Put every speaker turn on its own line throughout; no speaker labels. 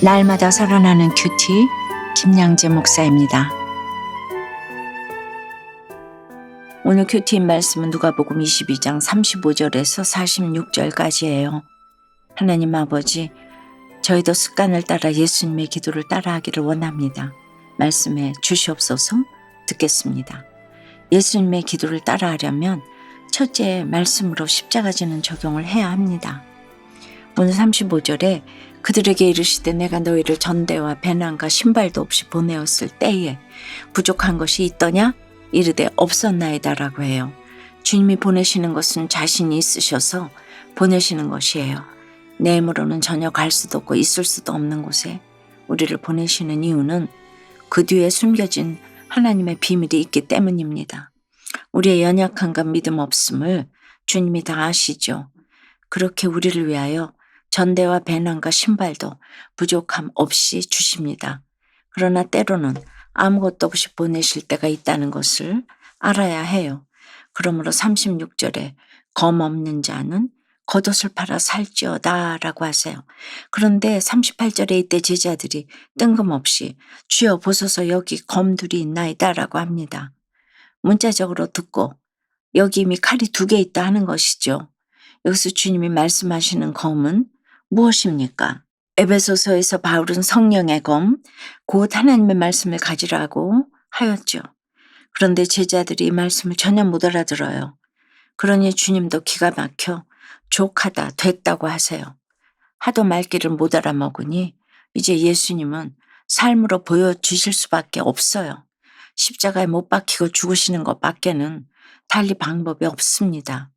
날마다 살아나는 큐티 김양재 목사입니다. 오늘 큐티인 말씀은 누가복음 22장 35절에서 46절까지예요. 하나님 아버지, 저희도 습관을 따라 예수님의 기도를 따라하기를 원합니다. 말씀해 주시옵소서 듣겠습니다. 예수님의 기도를 따라하려면 첫째 말씀으로 십자가 지는 적용을 해야 합니다. 오늘 35절에 그들에게 이르시되 내가 너희를 전대와 배낭과 신발도 없이 보내었을 때에 부족한 것이 있더냐? 이르되 없었나이다라고 해요. 주님이 보내시는 것은 자신이 있으셔서 보내시는 것이에요. 내 힘으로는 전혀 갈 수도 없고 있을 수도 없는 곳에 우리를 보내시는 이유는 그 뒤에 숨겨진 하나님의 비밀이 있기 때문입니다. 우리의 연약함과 믿음 없음을 주님이 다 아시죠. 그렇게 우리를 위하여 전대와 배낭과 신발도 부족함 없이 주십니다. 그러나 때로는 아무것도 없이 보내실 때가 있다는 것을 알아야 해요. 그러므로 36절에 검 없는 자는 겉옷을 팔아 살지어다 라고 하세요. 그런데 38절에 이때 제자들이 뜬금없이 주여 보소서 여기 검둘이 있나이다 라고 합니다. 문자적으로 듣고 여기 이미 칼이 두 개 있다 하는 것이죠. 여기서 주님이 말씀하시는 검은 무엇입니까? 에베소서에서 바울은 성령의 검, 곧 하나님의 말씀을 가지라고 하였죠. 그런데 제자들이 이 말씀을 전혀 못 알아들어요. 그러니 주님도 기가 막혀 족하다 됐다고 하세요. 하도 말귀를 못 알아먹으니 이제 예수님은 삶으로 보여주실 수밖에 없어요. 십자가에 못 박히고 죽으시는 것 밖에는 달리 방법이 없습니다.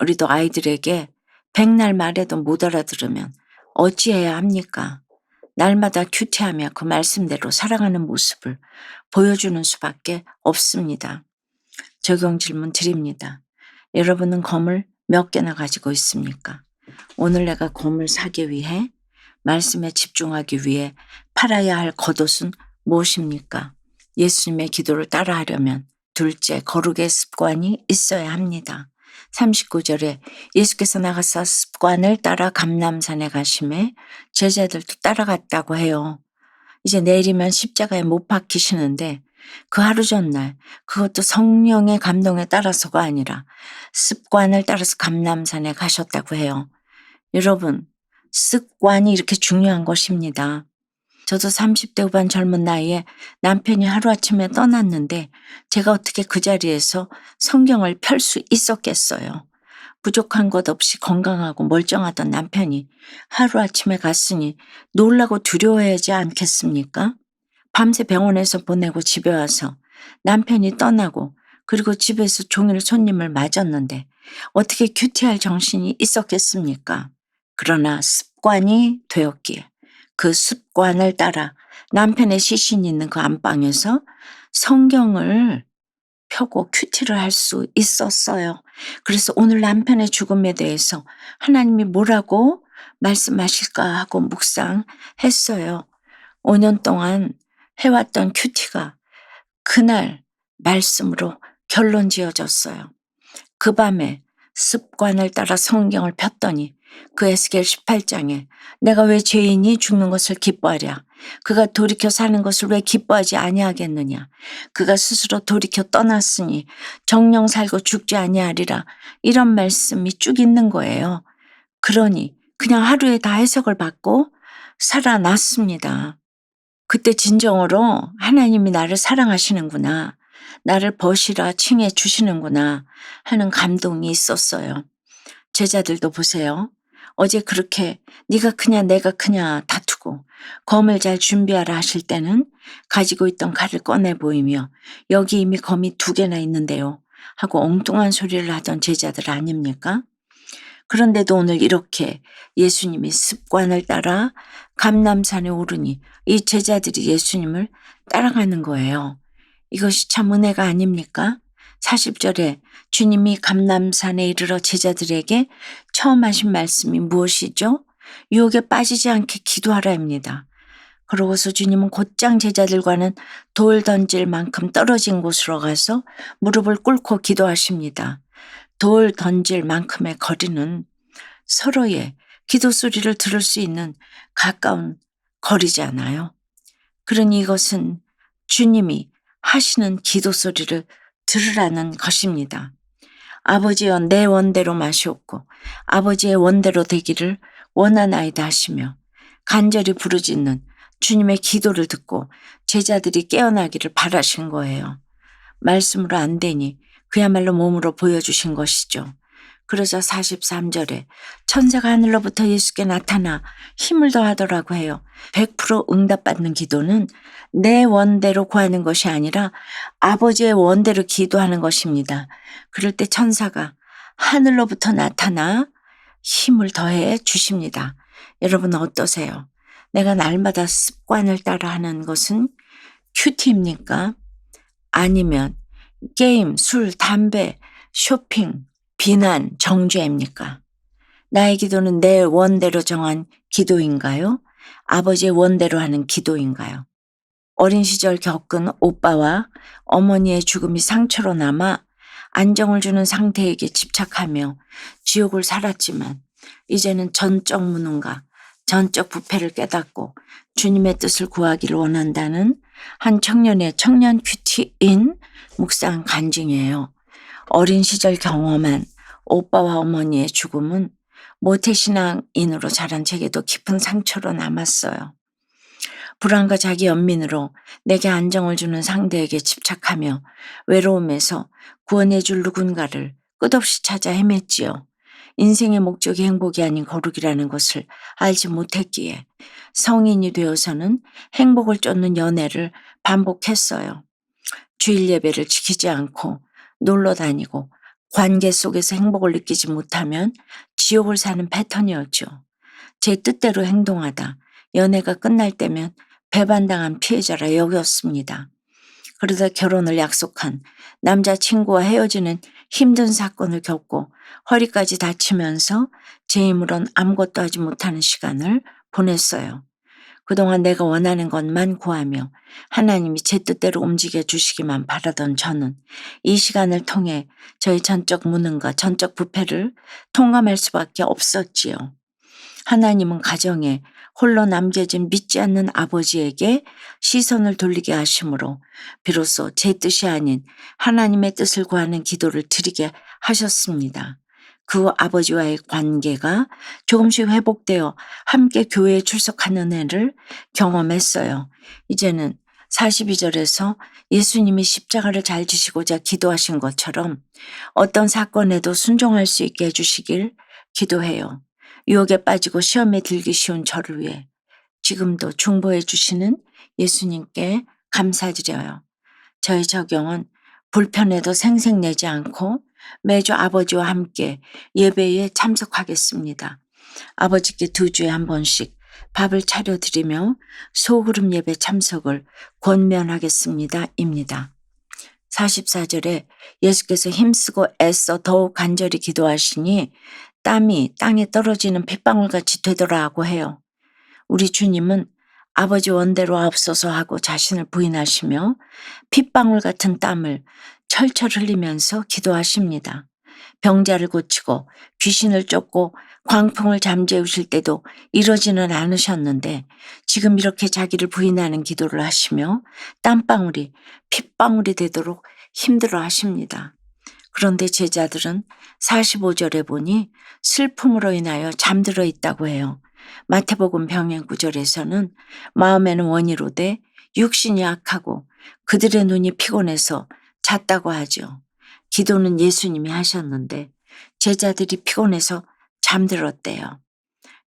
우리도 아이들에게 백날 말해도 못 알아들으면 어찌해야 합니까? 날마다 큐티하며 그 말씀대로 살아가는 모습을 보여주는 수밖에 없습니다. 적용 질문 드립니다. 여러분은 검을 몇 개나 가지고 있습니까? 오늘 내가 검을 사기 위해 말씀에 집중하기 위해 팔아야 할 겉옷은 무엇입니까? 예수님의 기도를 따라하려면 둘째 거룩의 습관이 있어야 합니다. 39절에 예수께서 나가서 습관을 따라 감남산에 가심에 제자들도 따라갔다고 해요. 이제 내일이면 십자가에 못 박히시는데 그 하루 전날 그것도 성령의 감동에 따라서가 아니라 습관을 따라서 감남산에 가셨다고 해요. 여러분, 습관이 이렇게 중요한 것입니다. 저도 30대 후반 젊은 나이에 남편이 하루아침에 떠났는데 제가 어떻게 그 자리에서 성경을 펼 수 있었겠어요. 부족한 것 없이 건강하고 멀쩡하던 남편이 하루아침에 갔으니 놀라고 두려워하지 않겠습니까? 밤새 병원에서 보내고 집에 와서 남편이 떠나고 그리고 집에서 종일 손님을 맞았는데 어떻게 큐티할 정신이 있었겠습니까? 그러나 습관이 되었기에 그 습관을 따라 남편의 시신이 있는 그 안방에서 성경을 펴고 큐티를 할 수 있었어요. 그래서 오늘 남편의 죽음에 대해서 하나님이 뭐라고 말씀하실까 하고 묵상했어요. 5년 동안 해왔던 큐티가 그날 말씀으로 결론 지어졌어요. 그 밤에 습관을 따라 성경을 폈더니 그 에스겔 18장에 내가 왜 죄인이 죽는 것을 기뻐하랴 그가 돌이켜 사는 것을 왜 기뻐하지 아니하겠느냐 그가 스스로 돌이켜 떠났으니 정령 살고 죽지 아니하리라 이런 말씀이 쭉 있는 거예요. 그러니 그냥 하루에 다 해석을 받고 살아났습니다. 그때 진정으로 하나님이 나를 사랑하시는구나. 나를 버시라 칭해 주시는구나 하는 감동이 있었어요. 제자들도 보세요. 어제 그렇게 네가 크냐 내가 크냐 다투고 검을 잘 준비하라 하실 때는 가지고 있던 칼을 꺼내 보이며 여기 이미 검이 두 개나 있는데요 하고 엉뚱한 소리를 하던 제자들 아닙니까? 그런데도 오늘 이렇게 예수님이 습관을 따라 감남산에 오르니 이 제자들이 예수님을 따라가는 거예요. 이것이 참 은혜가 아닙니까? 40절에 주님이 감남산에 이르러 제자들에게 처음 하신 말씀이 무엇이죠? 유혹에 빠지지 않게 기도하라입니다. 그러고서 주님은 곧장 제자들과는 돌 던질 만큼 떨어진 곳으로 가서 무릎을 꿇고 기도하십니다. 돌 던질 만큼의 거리는 서로의 기도 소리를 들을 수 있는 가까운 거리잖아요. 그러니 이것은 주님이 하시는 기도 소리를 들으라는 것입니다. 아버지여 내 원대로 마시옵고 아버지의 원대로 되기를 원하나이다 하시며 간절히 부르짖는 주님의 기도를 듣고 제자들이 깨어나기를 바라신 거예요. 말씀으로 안 되니 그야말로 몸으로 보여주신 것이죠. 그러자 43절에 천사가 하늘로부터 예수께 나타나 힘을 더하더라고 해요. 100% 응답받는 기도는 내 원대로 구하는 것이 아니라 아버지의 원대로 기도하는 것입니다. 그럴 때 천사가 하늘로부터 나타나 힘을 더해 주십니다. 여러분 어떠세요? 내가 날마다 습관을 따라 하는 것은 큐티입니까? 아니면 게임, 술, 담배, 쇼핑, 비난, 정죄입니까? 나의 기도는 내 원대로 정한 기도인가요? 아버지의 원대로 하는 기도인가요? 어린 시절 겪은 오빠와 어머니의 죽음이 상처로 남아 안정을 주는 상태에게 집착하며 지옥을 살았지만 이제는 전적 무능과 전적 부패를 깨닫고 주님의 뜻을 구하기를 원한다는 한 청년의 청년 큐티인 묵상 간증이에요. 어린 시절 경험한 오빠와 어머니의 죽음은 모태신앙인으로 자란 제게도 깊은 상처로 남았어요. 불안과 자기 연민으로 내게 안정을 주는 상대에게 집착하며 외로움에서 구원해 줄 누군가를 끝없이 찾아 헤맸지요. 인생의 목적이 행복이 아닌 거룩이라는 것을 알지 못했기에 성인이 되어서는 행복을 쫓는 연애를 반복했어요. 주일 예배를 지키지 않고 놀러 다니고 관계 속에서 행복을 느끼지 못하면 지옥을 사는 패턴이었죠. 제 뜻대로 행동하다 연애가 끝날 때면 배반당한 피해자라 여겼습니다. 그러다 결혼을 약속한 남자친구와 헤어지는 힘든 사건을 겪고 허리까지 다치면서 제 힘으론 아무것도 하지 못하는 시간을 보냈어요. 그동안 내가 원하는 것만 구하며 하나님이 제 뜻대로 움직여 주시기만 바라던 저는 이 시간을 통해 저의 전적 무능과 전적 부패를 통감할 수밖에 없었지요. 하나님은 가정에 홀로 남겨진 믿지 않는 아버지에게 시선을 돌리게 하심으로 비로소 제 뜻이 아닌 하나님의 뜻을 구하는 기도를 드리게 하셨습니다. 그 아버지와의 관계가 조금씩 회복되어 함께 교회에 출석하는 애를 경험했어요. 이제는 42절에서 예수님이 십자가를 잘 지시고자 기도하신 것처럼 어떤 사건에도 순종할 수 있게 해주시길 기도해요. 유혹에 빠지고 시험에 들기 쉬운 저를 위해 지금도 중보해 주시는 예수님께 감사드려요. 저의 적용은 불편해도 생색내지 않고 매주 아버지와 함께 예배에 참석하겠습니다. 아버지께 두 주에 한 번씩 밥을 차려드리며 소그룹 예배 참석을 권면하겠습니다. 입니다. 44절에 예수께서 힘쓰고 애써 더욱 간절히 기도하시니 땀이 땅에 떨어지는 핏방울같이 되더라고 해요. 우리 주님은 아버지 원대로 앞서서 하고 자신을 부인하시며 핏방울 같은 땀을 철철 흘리면서 기도하십니다. 병자를 고치고 귀신을 쫓고 광풍을 잠재우실 때도 이러지는 않으셨는데 지금 이렇게 자기를 부인하는 기도를 하시며 땀방울이 핏방울이 되도록 힘들어 하십니다. 그런데 제자들은 45절에 보니 슬픔으로 인하여 잠들어 있다고 해요. 마태복음 병행 구절에서는 마음에는 원이로되 육신이 악하고 그들의 눈이 피곤해서 잤다고 하죠. 기도는 예수님이 하셨는데 제자들이 피곤해서 잠들었대요.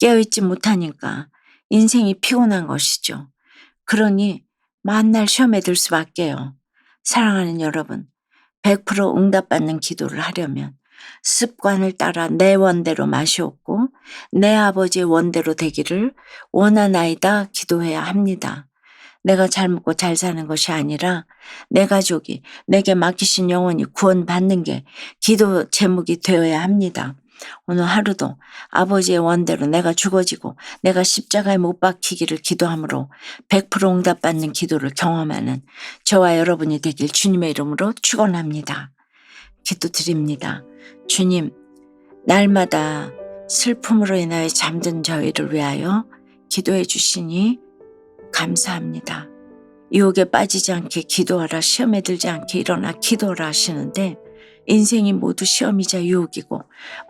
깨어있지 못하니까 인생이 피곤한 것이죠. 그러니 만날 시험에 들 수밖에요. 사랑하는 여러분, 100% 응답받는 기도를 하려면 습관을 따라 내 원대로 마시옵고 내 아버지의 원대로 되기를 원하나이다 기도해야 합니다. 내가 잘 먹고 잘 사는 것이 아니라 내 가족이 내게 맡기신 영혼이 구원받는 게 기도 제목이 되어야 합니다. 오늘 하루도 아버지의 원대로 내가 죽어지고 내가 십자가에 못 박히기를 기도함으로 100% 응답받는 기도를 경험하는 저와 여러분이 되길 주님의 이름으로 축원합니다. 기도 드립니다. 주님, 날마다 슬픔으로 인하여 잠든 저희를 위하여 기도해 주시니 감사합니다. 유혹에 빠지지 않게 기도하라 시험에 들지 않게 일어나 기도하라 하시는데 인생이 모두 시험이자 유혹이고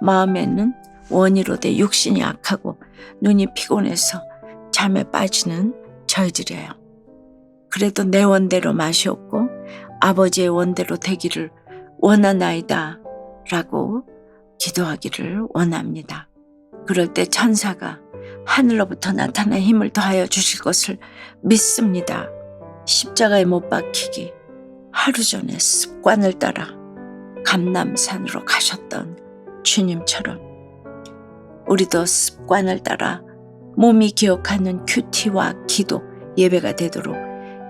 마음에는 원이로 돼 육신이 악하고 눈이 피곤해서 잠에 빠지는 저희들이에요. 그래도 내 원대로 맛이 없고 아버지의 원대로 되기를 원하나이다 라고 기도하기를 원합니다. 그럴 때 천사가 하늘로부터 나타나 힘을 더하여 주실 것을 믿습니다. 십자가에 못 박히기 하루 전에 습관을 따라 감남산으로 가셨던 주님처럼 우리도 습관을 따라 몸이 기억하는 큐티와 기도 예배가 되도록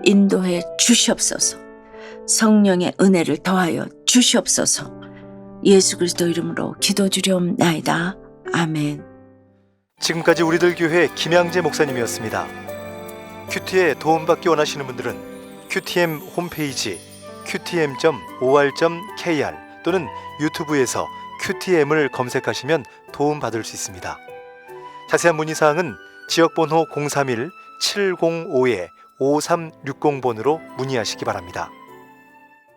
인도해 주시옵소서 성령의 은혜를 더하여 주시옵소서 예수 그리스도 이름으로 기도드리옵나이다. 아멘.
지금까지 우리들 교회 김양재 목사님이었습니다. 큐티에 도움받기 원하시는 분들은 큐티엠 홈페이지 qtm.or.kr 또는 유튜브에서 큐티엠을 검색하시면 도움받을 수 있습니다. 자세한 문의사항은 지역번호 031-705-5360번으로 문의하시기 바랍니다.